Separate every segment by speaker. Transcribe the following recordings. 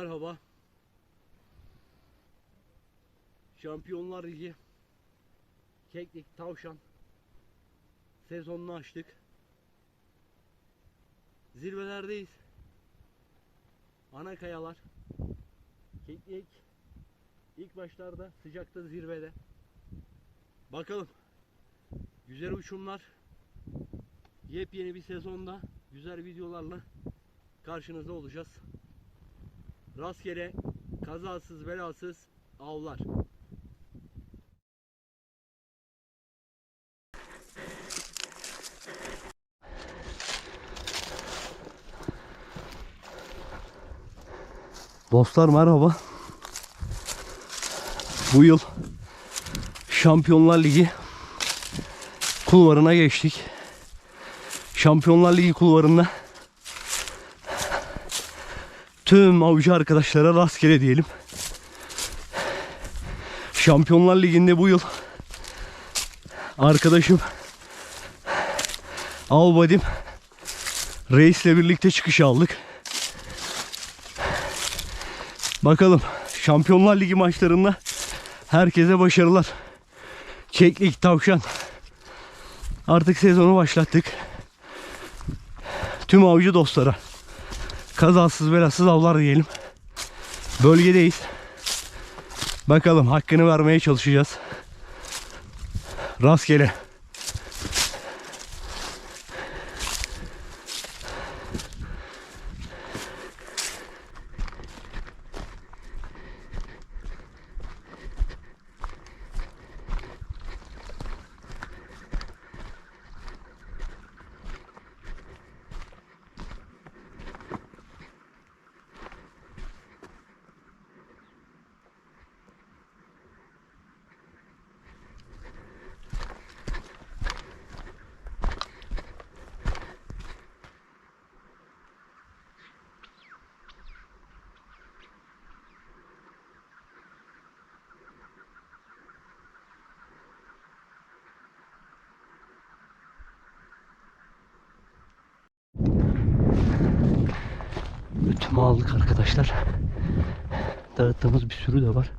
Speaker 1: Merhaba. Şampiyonlar Ligi Keklik Tavşan sezonunu açtık. Zirvelerdeyiz. Ana kayalar. Keklik ilk başlarda sıcakta zirvede. Bakalım. Güzel uçumlar. Yepyeni bir sezonda güzel videolarla karşınızda olacağız. Rastgele, kazasız, belasız avlar. Dostlar merhaba. Bu yıl Şampiyonlar Ligi kulvarına geçtik. Şampiyonlar Ligi kulvarında tüm avcı arkadaşlara rastgele diyelim. Şampiyonlar Ligi'nde bu yıl arkadaşım Albadim Reis'le birlikte çıkış aldık. Bakalım Şampiyonlar Ligi maçlarında herkese başarılar. Keklik tavşan. Artık sezonu başlattık. Tüm avcı dostlara kazasız belasız avlar diyelim. Bölgedeyiz. Bakalım hakkını vermeye çalışacağız. Rastgele. Ütümü aldık arkadaşlar. Dağıttığımız bir sürü de var.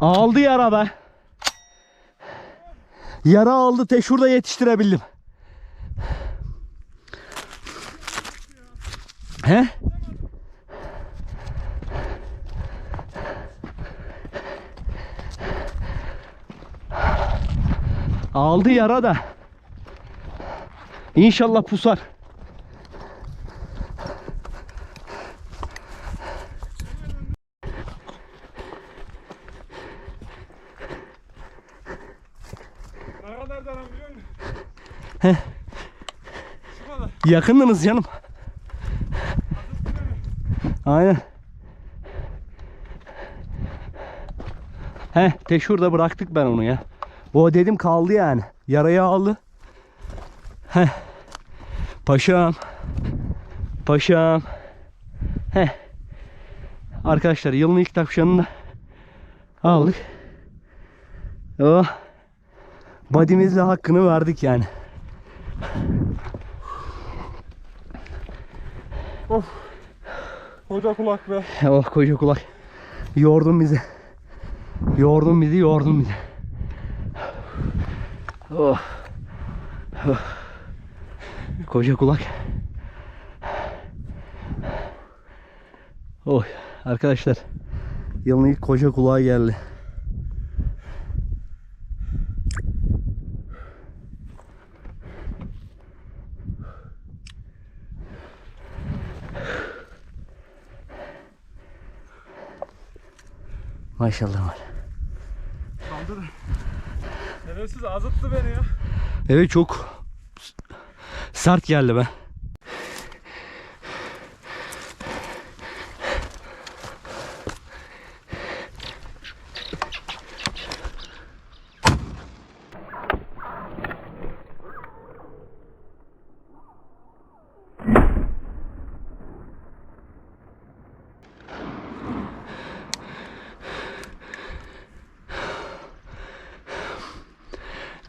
Speaker 1: Aldı yara be. Yara aldı. Te yetiştirebildim. He? Aldı yara da. İnşallah pusar.
Speaker 2: Ne
Speaker 1: Yakındınız canım. Aynen. He, te şurada bıraktık ben onu ya. O dedim kaldı yani. Yaraya aldı. Heh. Paşam. Paşam. He. Arkadaşlar yılın ilk tavşanını da aldık. Oh. Badimizle hakkını verdik yani.
Speaker 2: Of. Koca kulak be.
Speaker 1: Oh koca kulak. Yordun bizi. Yordun bizi, yordun bizi. Oh. Oh. Koca kulak. Oh arkadaşlar. Yılın ilk koca kulağı geldi. Maşallah var.
Speaker 2: Kaldı da. Şerefsiz azıttı beni ya.
Speaker 1: Evet çok sert geldi be.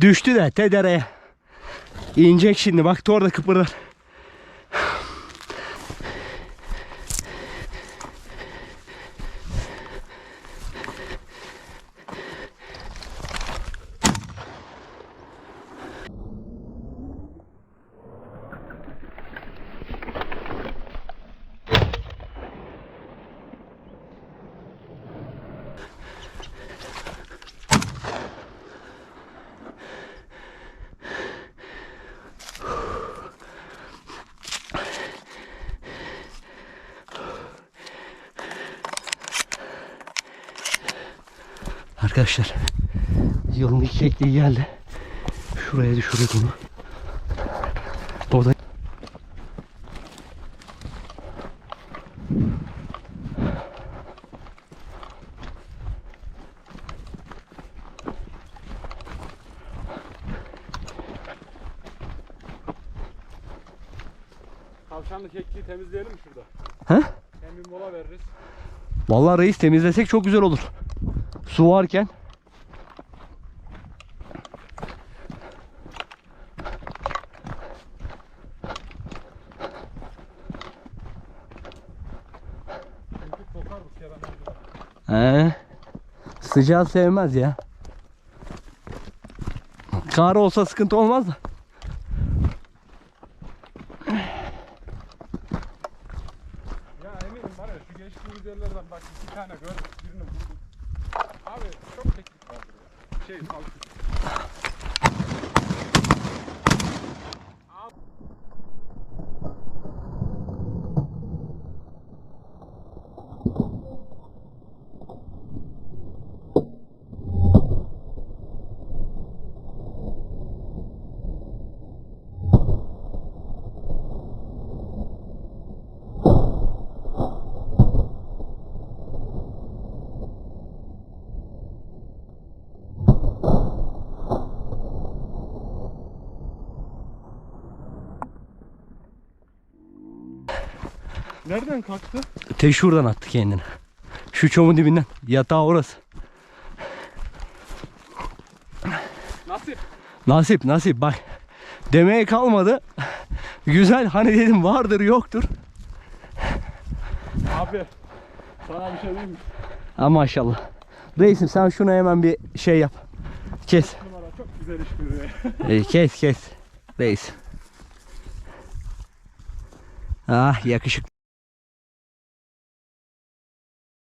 Speaker 1: Düştü de tedereye. İnecek şimdi baktı orada kıpırdar. Arkadaşlar yılın ilk kekliği geldi. Şuraya düşürdük onu. O da
Speaker 2: Tavşanlı kekliği temizleyelim mi şurada?
Speaker 1: He?
Speaker 2: Hem bir mola veririz.
Speaker 1: Vallahi reis temizlesek çok güzel olur. Su varken.
Speaker 2: Çünkü kokar bu keranlar.
Speaker 1: He. Sıcağı sevmez ya. Kar olsa sıkıntı olmaz da.
Speaker 2: Bak iki tane gördük birini bulduk. Abi çok keklik vardır ya. Şey salçık. Nereden kalktı?
Speaker 1: Te şuradan attı kendini. Şu çomun dibinden. Yatağı orası.
Speaker 2: Nasip.
Speaker 1: Nasip nasip bak. Demeye kalmadı. Güzel hani dedim vardır yoktur.
Speaker 2: Abi sana bir şey diyeyim mi?
Speaker 1: Ha maşallah. Reisim sen şuna hemen bir şey yap. Kes.
Speaker 2: Numara çok güzel iş görüyor.
Speaker 1: Ee, kes kes. Reis. Ah yakışıklı.